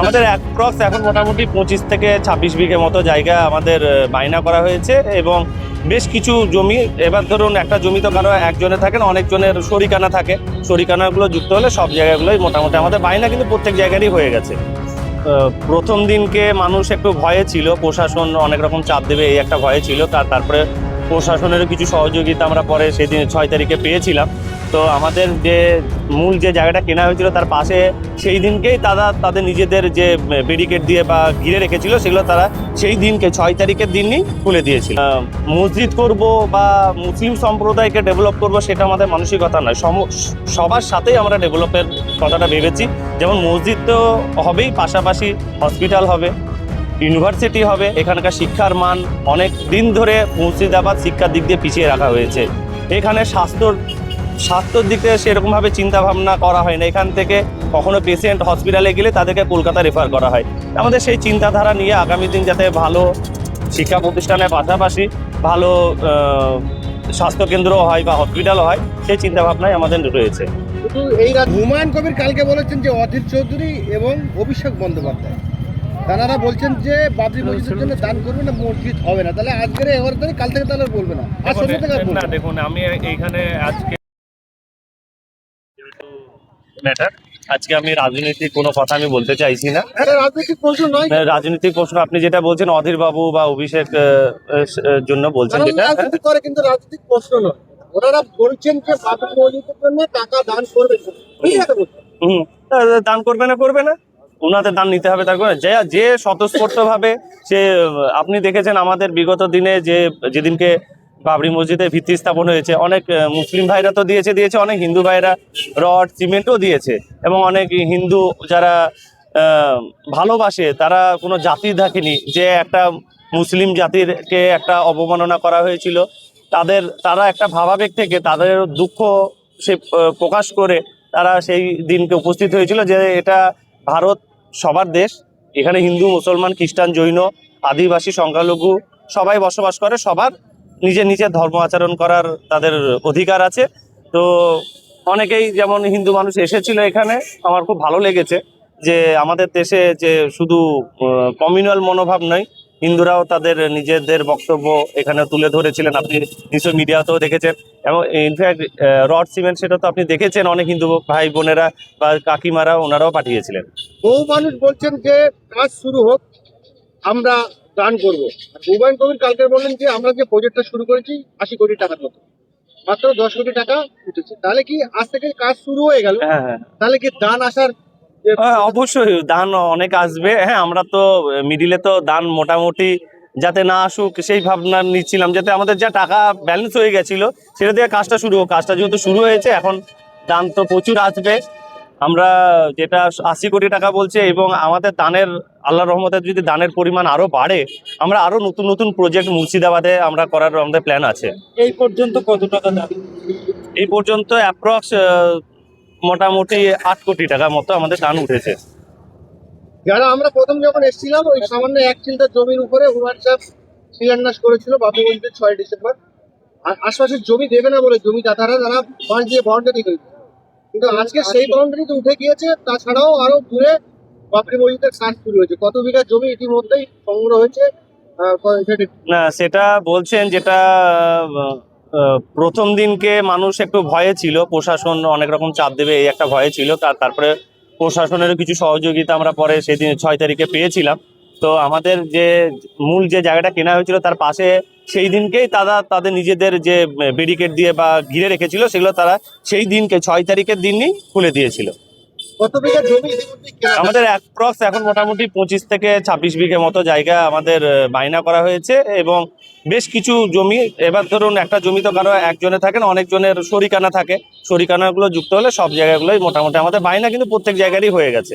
আমাদের অ্যাপ্রক্স এখন মোটামুটি পঁচিশ থেকে ছাব্বিশ বিঘে মতো জায়গা আমাদের বায়না করা হয়েছে এবং বেশ কিছু জমি, এবার ধরুন একটা জমি তো কারও একজনে থাকে না, অনেকজনের শরিকানা থাকে। শরিকানাগুলো যুক্ত হলে সব জায়গাগুলোই মোটামুটি আমাদের বায়না কিন্তু প্রত্যেক জায়গারই হয়ে গেছে। প্রথম দিনকে মানুষ একটু ভয়ে ছিল, প্রশাসন অনেক রকম চাপ দেবে, এই একটা ভয়ে ছিল। তার তারপরে প্রশাসনেরও কিছু সহযোগিতা আমরা পরে সেদিন ছয় তারিখে পেয়েছিলাম। তো আমাদের যে মূল যে জায়গাটা কেনা হয়েছিল তার পাশে সেই দিনকেই তারা তাদের নিজেদের যে ব্যারিকেড দিয়ে বা ঘিরে রেখেছিল, সেগুলো তারা সেই দিনকে, ছয় তারিখের দিনই খুলে দিয়েছিল। মসজিদ করব বা মুসলিম সম্প্রদায়কে ডেভেলপ করব সেটা আমাদের মানসিকতা নয়। সম- সবার সাথেই আমরা ডেভেলপের কথাটা ভেবেছি। যেমন মসজিদ তো হবেই, পাশাপাশি হসপিটাল হবে ইউনিভার্সিটি হবে, এখানকার শিক্ষার মান অনেক দিন ধরে মুর্শিদাবাদ শিক্ষার দিক দিয়ে পিছিয়ে রাখা হয়েছে। এখানে স্বাস্থ্যর স্বাস্থ্যর দিক থেকে সেরকমভাবে চিন্তা ভাবনা করা হয় না। এখান থেকে কখনো পেশেন্ট হসপিটালে গেলে তাদেরকে কলকাতা রেফার করা হয়। আমাদের সেই চিন্তাধারা নিয়ে আগামী দিন যাতে ভালো শিক্ষা প্রতিষ্ঠানের পাশাপাশি ভালো আহ, স্বাস্থ্যকেন্দ্র হয় বা হসপিটাল হয় সেই চিন্তা ভাবনাই আমাদের রয়েছে। এই হুমায়ুন কবির কালকে বলেছেন যে অধীর চৌধুরী এবং অভিষেক বন্দ্যোপাধ্যায়। তারা বলছেন যে বাবরি মসজিদের জন্য দান করবে না মসজিদ হবে না। তাহলে আজকের তারিখ কাল থেকে তাহলে বলবে না। আর থেকে। দেখুন আমি এইখানে আজকে ম্যাটার। আজকে আমি রাজনীতির কোনো কথা আমি বলতে চাইছি না। রাজনৈতিক প্রশ্ন নয়। রাজনৈতিক প্রশ্ন আপনি যেটা বলছেন অধীর বাবু বা অভিষেক জন্য বলছেন যেটা। হ্যাঁ? করে কিন্তু রাজনৈতিক প্রশ্ন নয়। ওনারা বলছেন যে বাবরি মসজিদের জন্য টাকা দান করবে ঠিক আছে বলছেন। হুম, দান করবে না করবে না? ওনাদের দান নিতে হবে তার যে যে স্বতঃস্ফূর্ত ভাবে সে আপনি দেখেছেন আমাদের বিগত দিনে যে যেদিনকে বাবরি মসজিদের ভিত্তি স্থাপন হয়েছে। অনেক মুসলিম ভাইরা তো দিয়েছে দিয়েছে। অনেক হিন্দু ভাইরা রড, সিমেন্টও দিয়েছে। এবং অনেক হিন্দু যারা ভালোবাসে, তারা কোনো জাতি দেখেনি যে একটা মুসলিম জাতিরকে একটা অবমাননা করা হয়েছিল। তাদের, তারা একটা ভাবাবেগ থেকে তাদের দুঃখ সে প্রকাশ করে তারা সেই দিনকে উপস্থিত হয়েছিল যে এটা ভারত সবার দেশ। এখানে হিন্দু, মুসলমান, খ্রিস্টান, জৈন, আদিবাসী, সংখ্যালঘু সবাই বসবাস করে, সবার নিজের নিজের ধর্ম আচরণ করার তাদের অধিকার আছে। তো অনেকেই যেমন হিন্দু মানুষ এসেছিল এখানে, আমার খুব ভালো লেগেছে যে আমাদের দেশে যে শুধু কমিউনাল মনোভাব নয়, হিন্দুরাও তাদের নিজেদের বক্তব্য এখানে তুলে ধরেছিলেন। আপনি নিশ্চয় মিডিয়াতেও দেখেছেন। এবং ইনফ্যাক্ট রড সিমেন্ট সেটা তো আপনি দেখেছেন, অনেক হিন্দু ভাই বোনেরা বা কাকিমারা ওনারাও পাঠিয়েছিলেন। বহু মানুষ বলছেন যে কাজ শুরু হোক, আমরা দান করব। হুমায়ুন কবির কালকে বললেন যে আমরা যে প্রজেক্টটা শুরু করেছি আশি কোটি টাকার মতো। মাত্র দশ কোটি টাকা উঠেছে। তাহলে কি আজ থেকে কাজ শুরু হয়ে গেল? হ্যাঁ হ্যাঁ। তাহলে কি দান আসার হ্যাঁ, অবশ্যই। দান অনেক আসবে। হ্যাঁ আমরা তো মিডিলে তো দান মোটামুটি যাতে না আসুক সেই ভাবনা নিচ্ছিলাম যাতে আমাদের যা টাকা ব্যালেন্স হয়ে গেছিল সেটা দিয়ে কাজটা শুরু হোক। কাজটা যেহেতু শুরু হয়েছে এখন দান তো প্রচুর আসবে। আমরা যেটা আশি কোটি টাকা বলছে এবং আমাদের দানের আল্লাহ রহমতের যদি দানের পরিমাণ আরও বাড়ে আমরা আরও নতুন নতুন প্রজেক্ট মুর্শিদাবাদে আমরা করার আমাদের প্ল্যান আছে। এই পর্যন্ত কত টাকা দাম? এই পর্যন্ত অ্যাপ্রক্স মোটামুটি আট কোটি টাকা মতো আমাদের দান উঠেছে। যারা আমরা প্রথম যখন এসেছিলাম ওই সামান্য এক চিন্তা জমির উপরে হুমায়ুন সাহেব শিলান্যাস করেছিল বাবরি মসজিদের ছয় ডিসেম্বর। আর আশপাশের জমি দেবে না বলে জমি দাতারা তারা বাঁশ দিয়ে বাউন্ডারি করেছে কিন্তু আজকে সেই বাউন্ডারি তো উঠে গিয়েছে, তাছাড়াও আরও দূরে বাবরি মসজিদের কাজ শুরু হয়েছে। কত বিঘা জমি ইতিমধ্যেই সংগ্রহ হয়েছে না, সেটা বলছেন যেটা প্রথম দিনকে মানুষ একটু ভয়ে ছিল, প্রশাসন অনেক রকম চাপ দেবে, এই একটা ভয়ে ছিল তার তারপরে প্রশাসনেরও কিছু সহযোগিতা আমরা পরে সেদিন ছয় তারিখে পেয়েছিলাম। তো আমাদের যে মূল যে জায়গাটা কেনা হয়েছিল তার পাশে সেই দিনকেই তারা তাদের নিজেদের যে ব্যারিকেড দিয়ে বা ঘিরে রেখেছিল সেগুলো তারা সেই দিনকে ছয় তারিখের দিনই খুলে দিয়েছিল। আমাদের অ্যাপ্রক্স এখন মোটামুটি পঁচিশ থেকে ছাব্বিশ বিঘে মতো জায়গা আমাদের বায়না করা হয়েছে এবং বেশ কিছু জমি এবার ধরুন একটা জমি তো কারও একজনে থাকে না অনেকজনের শরিকানা থাকে। শরিকানাগুলো যুক্ত হলে সব জায়গাগুলোই মোটামুটি আমাদের বায়না কিন্তু প্রত্যেক জায়গারই হয়ে গেছে।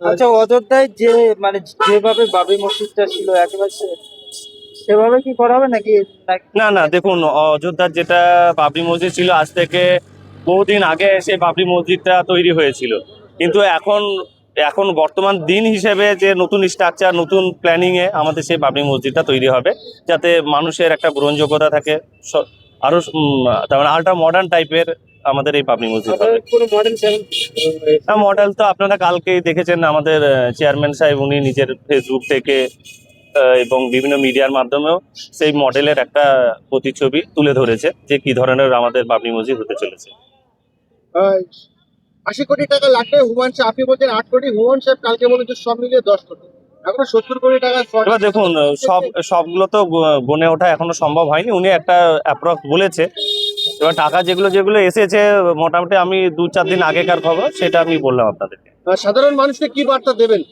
আচ্ছা অযোধ্যায় যে মানে যেভাবে বাবরি মসজিদটা ছিল একেবারে সেভাবে কি করা হবে নাকি? না না দেখুন অযোধ্যার যেটা বাবরি মসজিদ ছিল আজ থেকে বহুদিন আগে সেই বাবরি মসজিদটা তৈরি হয়েছিল। কিন্তু এখন এখন বর্তমান দিন হিসেবে যে নতুন স্ট্রাকচার নতুন প্ল্যানিং এ আমাদের সেই বাবরি মসজিদটা তৈরি হবে যাতে মানুষের একটা গ্রহণযোগ্যতা থাকে স- আরও উম, তার মানে আল্ট্রা মডার্ন টাইপের আমাদের এই পাবনি মসজিদ মডেল মডেল তো আপনারা কালকেই দেখেছেন আমাদের চেয়ারম্যান সাহেব উনি নিজের ফেসবুক থেকে এবং বিভিন্ন মিডিয়ার মাধ্যমেও সেই মডেলের একটা প্রতিচ্ছবি তুলে ধরেছে যে কি ধরনের আমাদের বাবরি মসজিদ হতে চলেছে। আশি কোটি টাকা লাগবে হুমান সাহেব আপনি বলছেন আট কোটি হুমান সাহেব কালকে বলেছে সব মিলিয়ে দশ কোটি। এখনও সত্তর কোটি টাকা এবার দেখুন সব সবগুলো তো গ- গণে ওঠা এখনও সম্ভব হয়নি। উনি একটা অ্যাপ্রক্স বলেছে এবার টাকা যেগুলো যেগুলো এসেছে মোটামুটি আমি দু চার দিন আগেকার খবর সেটা আমি বললাম আপনাদেরকে। সাধারণ মানুষকে কি বার্তা দেবেন?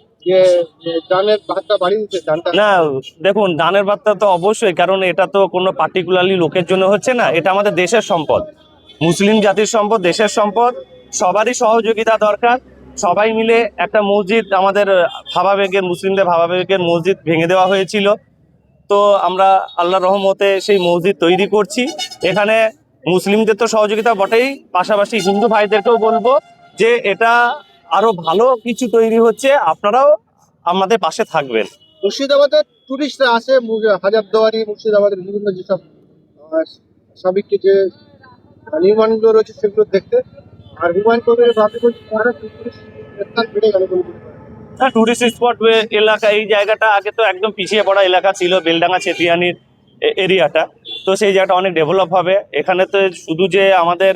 না দেখুন দানের বার্তা তো অবশ্যই কারণ এটা তো কোনো পার্টিকুলারলি লোকের জন্য হচ্ছে না এটা আমাদের দেশের সম্পদ। মুসলিম জাতির সম্পদ দেশের সম্পদ সবারই সহযোগিতা দরকার। সবাই মিলে একটা মসজিদ আমাদের ভাবাবেগের মুসলিমদের ভাবাবেগের মসজিদ ভেঙে দেওয়া হয়েছিল। তো আমরা আল্লাহ রহমতে সেই মসজিদ তৈরি করছি। এখানে মুসলিমদের তো সহযোগিতা বটেই। পাশাপাশি হিন্দু ভাইদেরকেও বলব যে এটা আরও ভালো কিছু তৈরি হচ্ছে। আপনারাও আমাদের পাশে থাকবেন। মুর্শিদাবাদের টুরিস্টরা আসে হাজারদুয়ারি মুর্শিদাবাদের বিভিন্ন যেসব আহ, সাবেক যে নির্মাণগুলো রয়েছে সেগুলো দেখতে। আর হুমায়ুন কবির ভাবি বলছি তারা বেড়ে গেল। হ্যাঁ। টুরিস্ট স্পট এলাকা এই জায়গাটা আগে তো একদম পিছিয়ে পড়া এলাকা ছিল বেলডাঙ্গা চেতিয়ানির এরিয়াটা তো সেই জায়গাটা অনেক ডেভেলপ হবে। এখানে তো শুধু যে আমাদের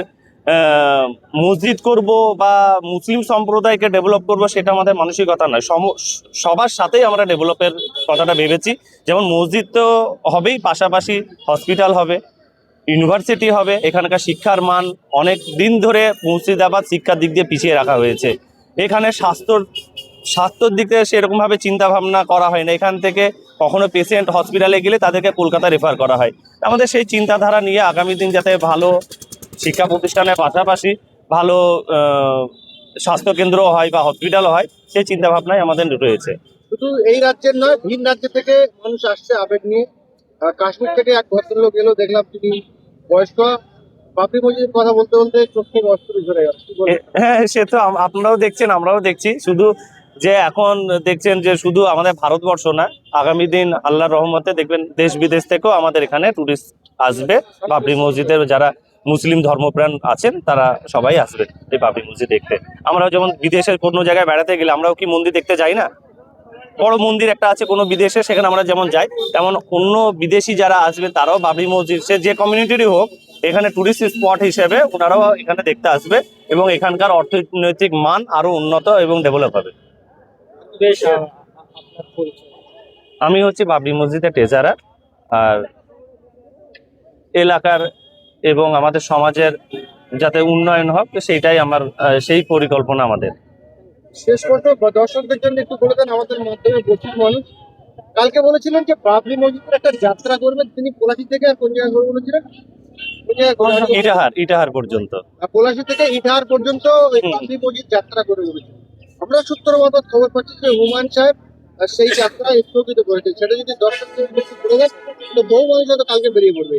মসজিদ করব বা মুসলিম সম্প্রদায়কে ডেভেলপ করব সেটা আমাদের মানসিকতা নয়। সম- সবার সাথেই আমরা ডেভেলপের কথাটা ভেবেছি। যেমন মসজিদ তো হবেই, পাশাপাশি হসপিটাল হবে ইউনিভার্সিটি হবে, এখানকার শিক্ষার মান অনেক দিন ধরে মুর্শিদাবাদ শিক্ষার দিক দিয়ে পিছিয়ে রাখা হয়েছে। এখানে স্বাস্থ্য স্বাস্থ্যর দিক থেকে সেরকম ভাবে চিন্তা ভাবনা করা হয় না। এখান থেকে কখনো পেশেন্ট হসপিটালে গেলে তাদেরকে কলকাতা রেফার করা হয়। আমাদের সেই চিন্তাধারা নিয়ে আগামী দিন যাতে ভালো শিক্ষা প্রতিষ্ঠানের পাশাপাশি ভালো আহ, স্বাস্থ্যকেন্দ্র হয় বা হসপিটাল হয় সেই চিন্তা ভাবনাই আমাদের রয়েছে। শুধু এই রাজ্যের নয় ভিন রাজ্য থেকে মানুষ আসছে আবেগ নিয়ে। কাশ্মীর থেকে এক ভদ্রলোক এলো দেখলাম তিনি বয়স্ক। মসজিদের কথা বলতে বলতে চোখ থেকে অস্ত্র হ্যাঁ সে তো আপনারাও দেখছেন আমরাও দেখছি। শুধু যে এখন দেখছেন যে শুধু আমাদের ভারতবর্ষ না, আগামী দিন আল্লাহর রহমতে দেখবেন দেশ বিদেশ থেকেও আমাদের এখানে টুরিস্ট আসবে। বাবরি মসজিদের যারা মুসলিম ধর্মপ্রাণ আছেন, তারা সবাই আসবে এই বাবরি মসজিদ দেখতে। আমরাও যেমন বিদেশের কোনো জায়গায় বেড়াতে গেলে আমরাও কি মন্দির দেখতে যাই না? বড় মন্দির একটা আছে, কোনো বিদেশে সেখানে আমরা যেমন যাই, তেমন অন্য বিদেশি যারা আসবে তারাও বাবরি মসজিদ, সে যে কমিউনিটিরই হোক, এখানে টুরিস্ট স্পট হিসেবে ওনারাও এখানে দেখতে আসবে এবং এখানকার অর্থনৈতিক মান আরও উন্নত এবং ডেভেলপ হবে। বেশ আপনার পরিচয়। আমি হচ্ছে বাবরি মসজিদের ট্রেজারার আর এলাকার এবং আমাদের সমাজের যাতে উন্নয়ন হোক সেইটাই আমার সেই পরিকল্পনা আমাদের। শেষ করতে দর্শকদের জন্য একটু বলে দেন আমাদের মাধ্যমে প্রচুর মানুষ। কালকে বলেছিলেন যে বাবরি মসজিদের একটা যাত্রা করবেন তিনি পলাশি থেকে আর কোন জায়গায় করবেন বলেছিলেন? কোন জায়গায় ইটাহার ইটাহার পর্যন্ত। আর পলাশি থেকে ইটাহার পর্যন্ত বাবরি মসজিদ যাত্রা করে বলেছিলেন। আমরা সূত্র মারফত খবর পাচ্ছি যে হুমান সাহেব সেই যাত্রা স্থগিত করেছে। সেটা যদি তো বহু মানুষ হয়তো কালকে বেরিয়ে পড়বে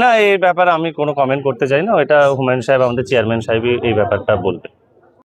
না, এই ব্যাপারে আমি কোনো কমেন্ট করতে চাই না। এটা হুমায়ুন সাহেব, আমাদের চেয়ারম্যান সাহেবই এই ব্যাপারটা বলবে।